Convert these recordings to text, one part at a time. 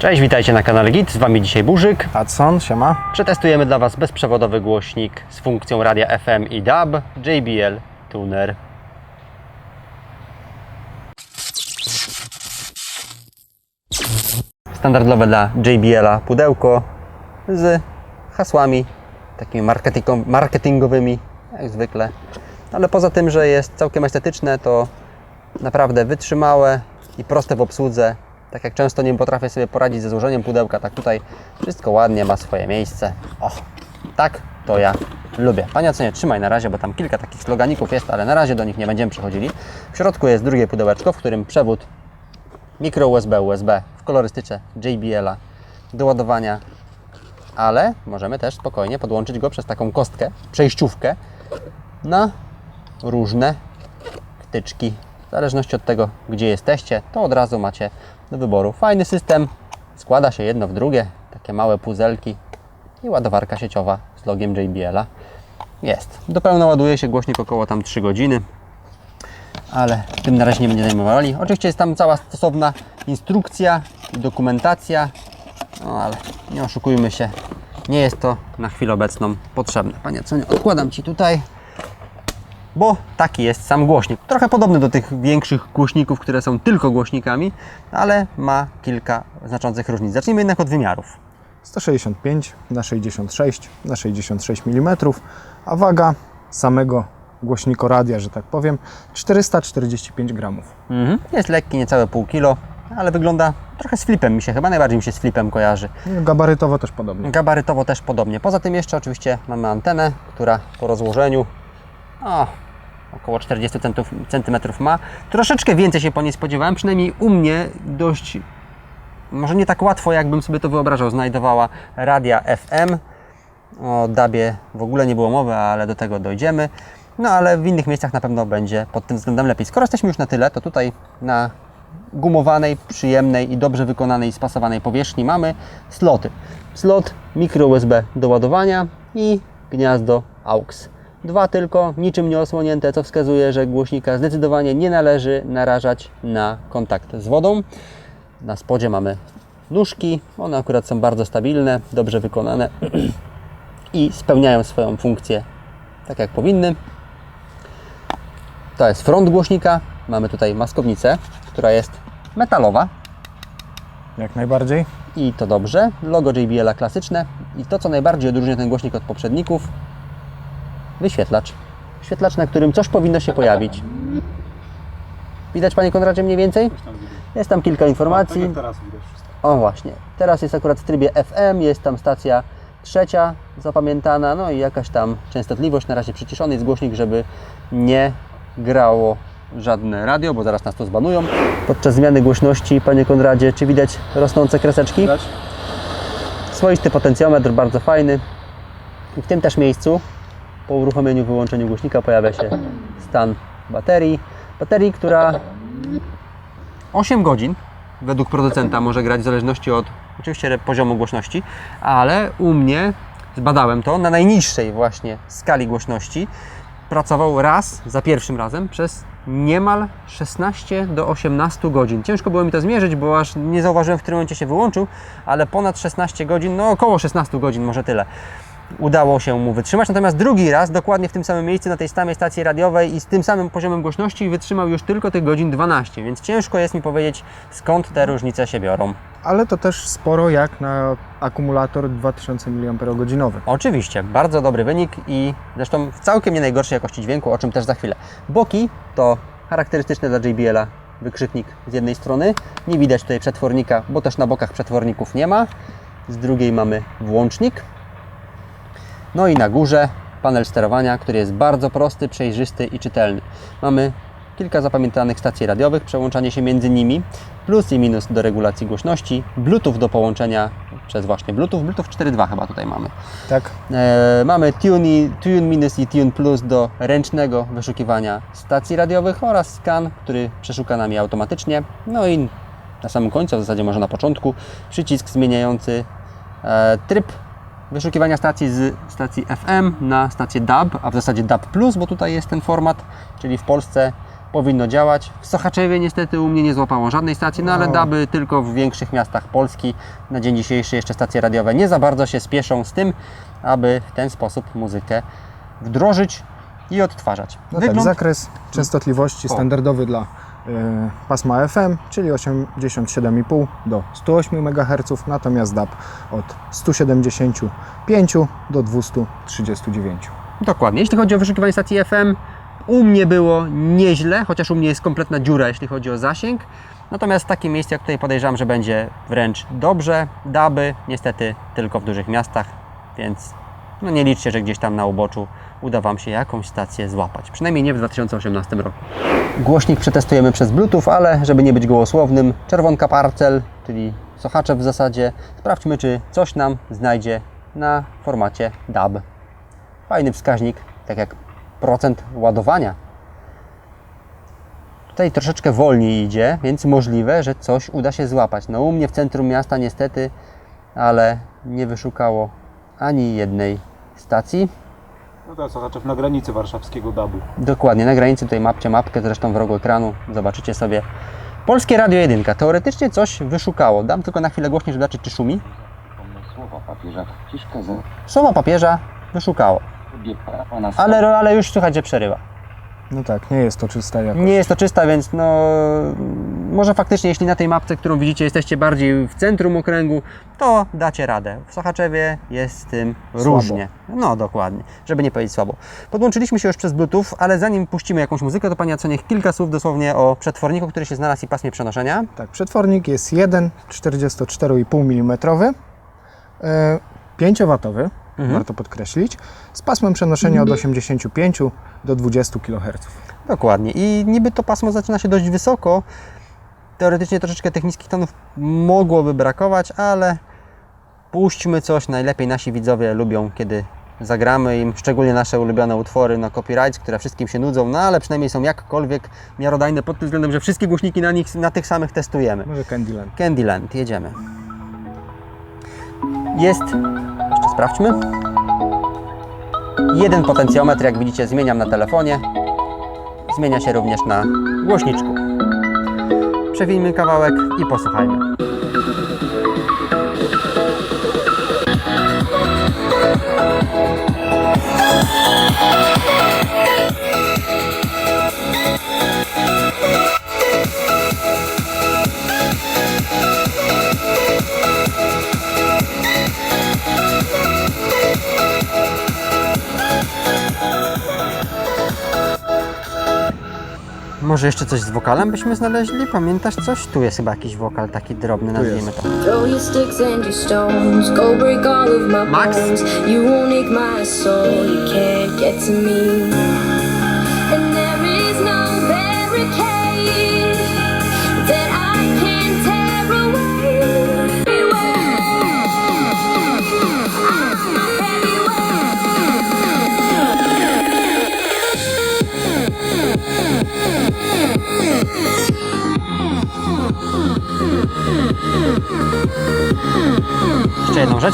Cześć, witajcie na kanale Git, z Wami dzisiaj Burzyk. Hudson, siema. Przetestujemy dla Was bezprzewodowy głośnik z funkcją radia FM i DAB JBL Tuner. Standardowe dla JBL-a pudełko z hasłami takimi marketingo- marketingowymi, jak zwykle. Ale poza tym, że jest całkiem estetyczne, to naprawdę wytrzymałe i proste w obsłudze. Tak jak często nie potrafię sobie poradzić ze złożeniem pudełka, tak tutaj wszystko ładnie ma swoje miejsce. O, tak to ja lubię. Panie nie trzymaj na razie, bo tam kilka takich sloganików jest, ale na razie do nich nie będziemy przechodzili. W środku jest drugie pudełeczko, w którym przewód mikro USB, USB w kolorystyce JBL-a do ładowania, ale możemy też spokojnie podłączyć go przez taką kostkę, przejściówkę na różne wtyczki. W zależności od tego, gdzie jesteście, to od razu macie do wyboru. Fajny system, składa się jedno w drugie, takie małe puzelki i ładowarka sieciowa z logiem JBL-a. Jest. Do pełna ładuje się głośnik około tam 3 godziny, ale tym na razie nie będzie zajmowali. Oczywiście jest tam cała stosowna instrukcja i dokumentacja, no ale nie oszukujmy się, nie jest to na chwilę obecną potrzebne. Panie co nie odkładam Ci tutaj bo taki jest sam głośnik. Trochę podobny do tych większych głośników, które są tylko głośnikami, ale ma kilka znaczących różnic. Zacznijmy jednak od wymiarów. 165 na 66 na 66 mm, a waga samego głośnikoradia, że tak powiem, 445 gramów. Mhm. Jest lekki, niecałe pół kilo, ale wygląda trochę z flipem mi się, chyba najbardziej mi się z flipem kojarzy. Gabarytowo też podobnie. Gabarytowo też podobnie. Poza tym jeszcze oczywiście mamy antenę, która po rozłożeniu o, około 40 cm ma. Troszeczkę więcej się po niej spodziewałem, przynajmniej u mnie dość, może nie tak łatwo jakbym sobie to wyobrażał, znajdowała radia FM. O DABie w ogóle nie było mowy, ale do tego dojdziemy. No ale w innych miejscach na pewno będzie pod tym względem lepiej. Skoro jesteśmy już na tyle, to tutaj na gumowanej, przyjemnej i dobrze wykonanej spasowanej powierzchni mamy sloty. Slot mikro USB do ładowania i gniazdo AUX. Dwa tylko, niczym nie osłonięte, co wskazuje, że głośnika zdecydowanie nie należy narażać na kontakt z wodą. Na spodzie mamy nóżki, one akurat są bardzo stabilne, dobrze wykonane i spełniają swoją funkcję tak jak powinny. To jest front głośnika. Mamy tutaj maskownicę, która jest metalowa Jak najbardziej. i to dobrze. Logo JBL klasyczne i to, co najbardziej odróżnia ten głośnik od poprzedników, wyświetlacz. Wyświetlacz, na którym coś powinno się pojawić. Widać, Panie Konradzie, mniej więcej? Jest tam kilka informacji. widać wszystko. O właśnie, teraz jest akurat w trybie FM, jest tam stacja trzecia zapamiętana, no i jakaś tam częstotliwość, na razie przyciszony jest głośnik, żeby nie grało żadne radio, bo zaraz nas to zbanują. Podczas zmiany głośności, Panie Konradzie, czy widać rosnące kreseczki? Widać? Swoisty potencjometr, bardzo fajny. I w tym też miejscu, po uruchomieniu, wyłączeniu głośnika pojawia się stan baterii. Baterii, która 8 godzin według producenta może grać w zależności od oczywiście poziomu głośności, ale u mnie, zbadałem to, na najniższej właśnie skali głośności pracował raz, za pierwszym razem, przez niemal 16 do 18 godzin. Ciężko było mi to zmierzyć, bo aż nie zauważyłem, w którym momencie się wyłączył, ale ponad 16 godzin, no około 16 godzin, może tyle. Udało się mu wytrzymać, natomiast drugi raz, dokładnie w tym samym miejscu, na tej samej stacji radiowej i z tym samym poziomem głośności wytrzymał już tylko tych godzin 12, więc ciężko jest mi powiedzieć, skąd te różnice się biorą. Ale to też sporo jak na akumulator 2000 mAh. Oczywiście, bardzo dobry wynik i zresztą w całkiem nie najgorszej jakości dźwięku, o czym też za chwilę. Boki to charakterystyczne dla JBL-a wykrzyknik z jednej strony. Nie widać tutaj przetwornika, bo też na bokach przetworników nie ma. Z drugiej mamy włącznik. No i na górze panel sterowania, który jest bardzo prosty, przejrzysty i czytelny. Mamy kilka zapamiętanych stacji radiowych, przełączanie się między nimi, plus i minus do regulacji głośności, Bluetooth do połączenia przez właśnie Bluetooth, Bluetooth 4.2 chyba tutaj mamy. Tak? E, mamy Tune, i- Tune Minus i Tune Plus do ręcznego wyszukiwania stacji radiowych oraz scan, który przeszuka nam je automatycznie. No i na samym końcu, w zasadzie może na początku, przycisk zmieniający e, tryb wyszukiwania stacji z stacji FM na stację DAB, a w zasadzie DAB+, bo tutaj jest ten format, czyli w Polsce powinno działać. W Sochaczewie niestety u mnie nie złapało żadnej stacji, no ale No. daby tylko w większych miastach Polski. Na dzień dzisiejszy jeszcze stacje radiowe nie za bardzo się spieszą z tym, aby w ten sposób muzykę wdrożyć i odtwarzać. No tak, zakres częstotliwości O. standardowy dla pasma FM, czyli 87,5 do 108 MHz, natomiast DAB od 175 do 239. Dokładnie. Jeśli chodzi o wyszukiwanie stacji FM, u mnie było nieźle, chociaż u mnie jest kompletna dziura, jeśli chodzi o zasięg. Natomiast takie miejsce, jak tutaj podejrzewam, że będzie wręcz dobrze. Daby niestety tylko w dużych miastach, więc no nie liczcie, że gdzieś tam na uboczu uda Wam się jakąś stację złapać. Przynajmniej nie w 2018 roku. Głośnik przetestujemy przez Bluetooth, ale żeby nie być gołosłownym, czerwonka parcel, czyli sochaczew w zasadzie. Sprawdźmy, czy coś nam znajdzie na formacie DAB fajny wskaźnik, tak jak procent ładowania. Tutaj troszeczkę wolniej idzie, więc możliwe, że coś uda się złapać. No u mnie w centrum miasta niestety, ale nie wyszukało ani jednej stacji. No to słuchaczew na granicy warszawskiego dabu. Dokładnie, na granicy tutaj mapcie mapkę, zresztą w rogu ekranu, zobaczycie sobie. Polskie Radio 1, teoretycznie coś wyszukało. Dam tylko na chwilę głośniej, żeby zobaczyć, czy szumi. Słowa papieża Franciszka za Słowa papieża wyszukało, ale, ale już słychać, że przerywa. No tak, nie jest to czysta jakość. Nie jest to czysta, więc no może faktycznie jeśli na tej mapce, którą widzicie, jesteście bardziej w centrum okręgu, to dacie radę. W Sochaczewie jest z tym Słabo. różnie. No dokładnie, żeby nie powiedzieć słabo. Podłączyliśmy się już przez Bluetooth, ale zanim puścimy jakąś muzykę, to Pani Jaconie kilka słów dosłownie o przetworniku, który się znalazł i pasmie przenoszenia. Tak, przetwornik jest 1 44,5 mm, e, 5W, Mhm. warto podkreślić, z pasmem przenoszenia od 85 do 20 kHz. Dokładnie. I niby to pasmo zaczyna się dość wysoko. Teoretycznie troszeczkę tych niskich tonów mogłoby brakować, ale puśćmy coś. Najlepiej nasi widzowie lubią, kiedy zagramy im, szczególnie nasze ulubione utwory na copyrights, które wszystkim się nudzą, no ale przynajmniej są jakkolwiek miarodajne pod tym względem, że wszystkie głośniki na nich, na tych samych testujemy. Może Candyland. Candyland, jedziemy. Jest, sprawdźmy. Jeden potencjometr, jak widzicie, zmieniam na telefonie. Zmienia się również na głośniczku. Przewijmy kawałek i posłuchajmy. Może jeszcze coś z wokalem byśmy znaleźli? Pamiętasz coś? Tu jest chyba jakiś wokal taki drobny, nazwijmy to. Throw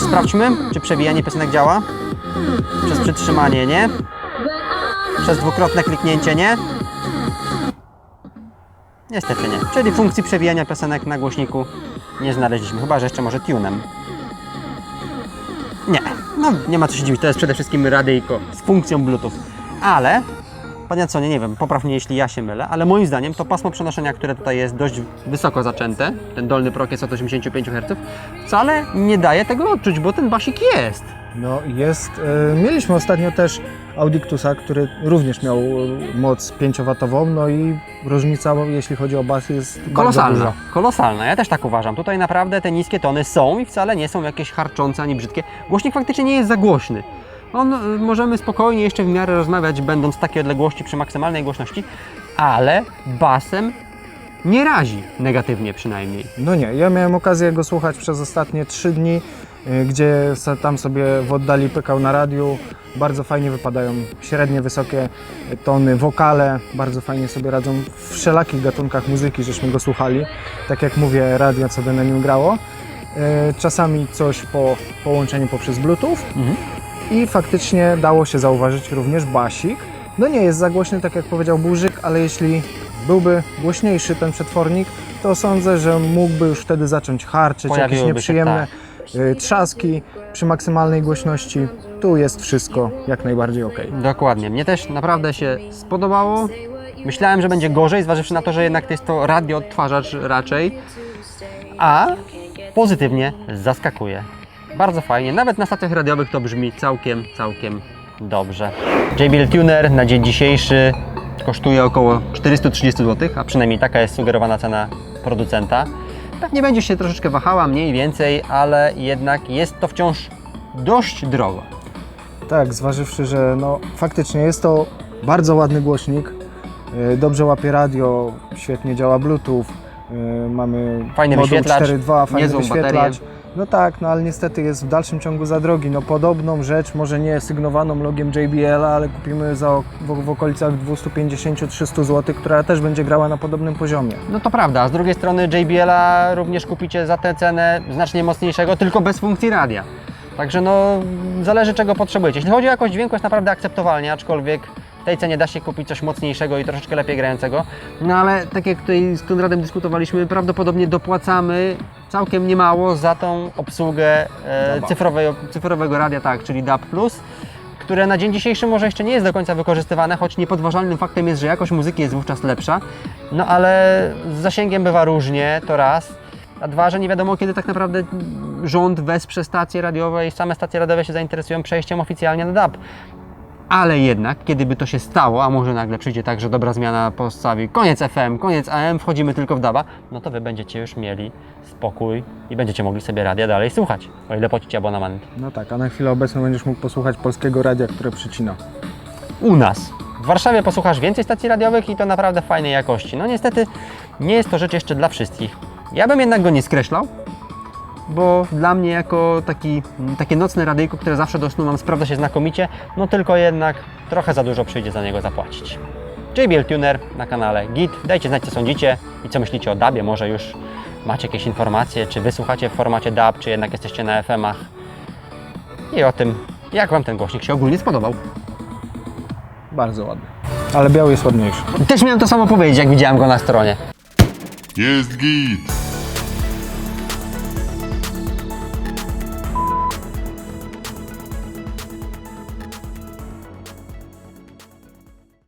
sprawdźmy, czy przewijanie piosenek działa. Przez przytrzymanie nie. Przez dwukrotne kliknięcie nie. Niestety nie. Czyli funkcji przewijania piosenek na głośniku nie znaleźliśmy. Chyba, że jeszcze może tunem. Nie. No, nie ma co się dziwić. To jest przede wszystkim radyjko z funkcją Bluetooth. Ale, panie co, nie, nie wiem, popraw mnie jeśli ja się mylę, ale moim zdaniem to pasmo przenoszenia, które tutaj jest dość wysoko zaczęte, ten dolny prok jest od 85 Hz, wcale nie daje tego odczuć, bo ten basik jest. No jest, e, mieliśmy ostatnio też Audictusa, który również miał e, moc 5W, no i różnica, jeśli chodzi o bas, jest bardzo Kolosalna, duża. kolosalna. Ja też tak uważam. Tutaj naprawdę te niskie tony są i wcale nie są jakieś harczące ani brzydkie. Głośnik faktycznie nie jest za głośny. On y, możemy spokojnie jeszcze w miarę rozmawiać, będąc w takiej odległości przy maksymalnej głośności, ale basem nie razi negatywnie przynajmniej. No nie, ja miałem okazję go słuchać przez ostatnie 3 dni, y, gdzie se- tam sobie w oddali pykał na radiu. Bardzo fajnie wypadają średnie, wysokie tony, wokale, bardzo fajnie sobie radzą w wszelakich gatunkach muzyki, żeśmy go słuchali. Tak jak mówię, radio sobie na nim grało. Y, Czasami coś po połączeniu poprzez Bluetooth i faktycznie dało się zauważyć również basik. No nie jest za głośny, tak jak powiedział Burzyk, ale jeśli byłby głośniejszy ten przetwornik, to sądzę, że mógłby już wtedy zacząć harczyć, jakieś się, nieprzyjemne y, trzaski przy maksymalnej głośności. Tu jest wszystko jak najbardziej ok. Dokładnie. Mnie też naprawdę się spodobało. Myślałem, że będzie gorzej, zważywszy na to, że jednak to jest to radio odtwarzacz raczej. A pozytywnie zaskakuje. Bardzo fajnie. Nawet na stacjach radiowych to brzmi całkiem, całkiem dobrze. JBL Tuner na dzień dzisiejszy kosztuje około 430 zł, a przynajmniej taka jest sugerowana cena producenta. Pewnie będzie się troszeczkę wahała, mniej więcej, ale jednak jest to wciąż dość drogo. Tak, zważywszy, że no, faktycznie jest to bardzo ładny głośnik, y, dobrze łapie radio, świetnie działa Bluetooth, mamy Fajny moduł wyświetlacz, 4.2, fajny niezłą wyświetlacz. baterię. No tak, no ale niestety jest w dalszym ciągu za drogi. No podobną rzecz, może nie sygnowaną logiem JBL, ale kupimy za w, w okolicach 250-300 zł, która też będzie grała na podobnym poziomie. No to prawda, a z drugiej strony JBL-a również kupicie za tę cenę znacznie mocniejszego, tylko bez funkcji radia. Także no, zależy czego potrzebujecie. Jeśli chodzi o jakość dźwięku jest naprawdę akceptowalnie, aczkolwiek tej cenie da się kupić coś mocniejszego i troszeczkę lepiej grającego. No ale tak jak tutaj z Konradem dyskutowaliśmy, prawdopodobnie dopłacamy całkiem niemało za tą obsługę e, cyfrowej, cyfrowego radia, tak, czyli DAB+, które na dzień dzisiejszy może jeszcze nie jest do końca wykorzystywane, choć niepodważalnym faktem jest, że jakość muzyki jest wówczas lepsza. No ale z zasięgiem bywa różnie, to raz. A dwa, że nie wiadomo kiedy tak naprawdę rząd wesprze stacje radiowe i same stacje radiowe się zainteresują przejściem oficjalnie na DAB. Ale jednak, kiedy by to się stało, a może nagle przyjdzie tak, że dobra zmiana postawi koniec FM, koniec AM, wchodzimy tylko w DABa, no to Wy będziecie już mieli spokój i będziecie mogli sobie radia dalej słuchać, o ile płacicie abonament. No tak, a na chwilę obecną będziesz mógł posłuchać polskiego radia, które przycina. u nas. W Warszawie posłuchasz więcej stacji radiowych i to naprawdę fajnej jakości. No niestety nie jest to rzecz jeszcze dla wszystkich. Ja bym jednak go nie skreślał, bo dla mnie jako taki, takie nocne radyjko, które zawsze do snu mam, sprawdza się znakomicie, no tylko jednak trochę za dużo przyjdzie za niego zapłacić. JBL Tuner na kanale Git. Dajcie znać co sądzicie i co myślicie o DABie. Może już macie jakieś informacje, czy wysłuchacie w formacie DAB, czy jednak jesteście na FM-ach. I o tym, jak Wam ten głośnik się ogólnie spodobał. Bardzo ładny. Ale biały jest ładniejszy. Też miałem to samo powiedzieć, jak widziałem go na stronie. Jest git!